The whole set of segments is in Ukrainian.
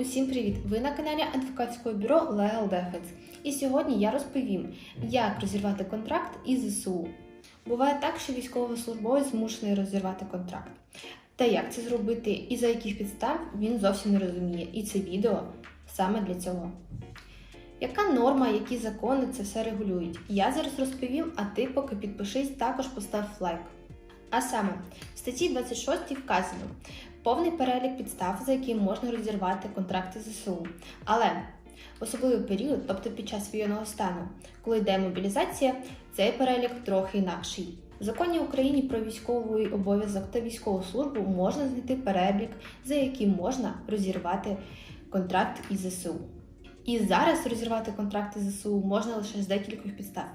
Усім привіт! Ви на каналі адвокатського бюро Legal Defense. І сьогодні я розповім, як розірвати контракт із ЗСУ. Буває так, що військовослужбовець змушений розірвати контракт. Та як це зробити і за яких підстав він зовсім не розуміє. І це відео саме для цього. Яка норма, які закони це все регулюють? Я зараз розповім, а ти поки підпишись, також постав лайк. А саме, в статті 26 вказано повний перелік підстав, за які можна розірвати контракти ЗСУ. Але в особливий період, тобто під час воєнного стану, коли йде мобілізація, цей перелік трохи інакший. В законі України про військовий обов'язок та військову службу можна знайти перелік, за яким можна розірвати контракт із ЗСУ. І зараз розірвати контракти ЗСУ можна лише з декількох підстав.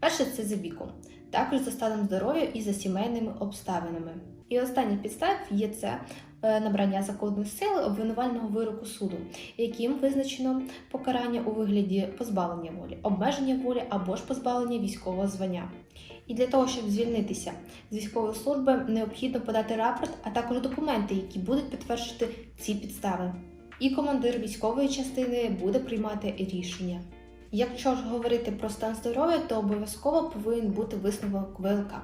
Перше це за віком, також за станом здоров'я і за сімейними обставинами. І остання підстав є це е, набрання законної сили обвинувального вироку суду, яким визначено покарання у вигляді позбавлення волі, обмеження волі або ж позбавлення військового звання. І для того, щоб звільнитися з військової служби, необхідно подати рапорт, а також документи, які будуть підтверджувати ці підстави. І командир військової частини буде приймати рішення. Якщо ж говорити про стан здоров'я, то обов'язково повинен бути висновок ВЛК,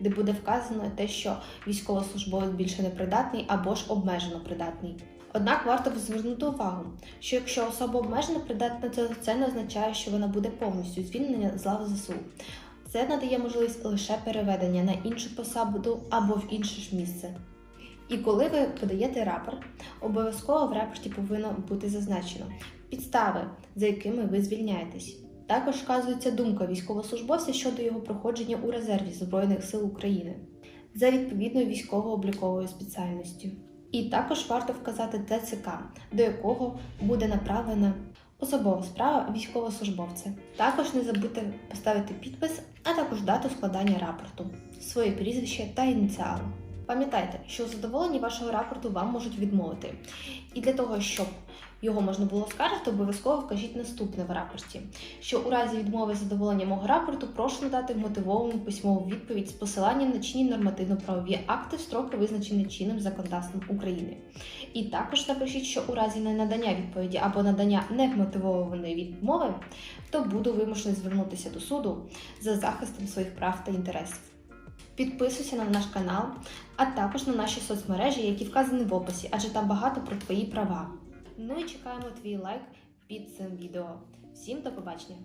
де буде вказано те, що військовослужбовець більше не придатний або ж обмежено придатний. Однак варто звернути увагу, що якщо особа обмежено придатна, то це не означає, що вона буде повністю звільнена з лав ЗСУ. Це надає можливість лише переведення на іншу посаду або в інше ж місце. І коли ви подаєте рапорт, обов'язково в рапорті повинно бути зазначено підстави, за якими ви звільняєтесь. Також вказується думка військовослужбовця щодо його проходження у резерві Збройних сил України за відповідною військово-обліковою спеціальністю. І також варто вказати ТЦК, до якого буде направлена особова справа військовослужбовця. Також не забудьте поставити підпис, а також дату складання рапорту, своє прізвище та ініціали. Пам'ятайте, що у задоволенні вашого рапорту вам можуть відмовити. І для того, щоб його можна було скаржити, обов'язково вкажіть наступне в рапорті, що у разі відмови задоволення мого рапорту прошу надати вмотивовану письмову відповідь з посиланням на чинні нормативно-правові акти в строки, визначені чинним законодавством України. І також напишіть, що у разі ненадання відповіді або надання невмотивованої відмови, то буду вимушений звернутися до суду за захистом своїх прав та інтересів. Підписуйся на наш канал, а також на наші соцмережі, які вказані в описі, адже там багато про твої права. Ну і чекаємо твій лайк під цим відео. Всім до побачення!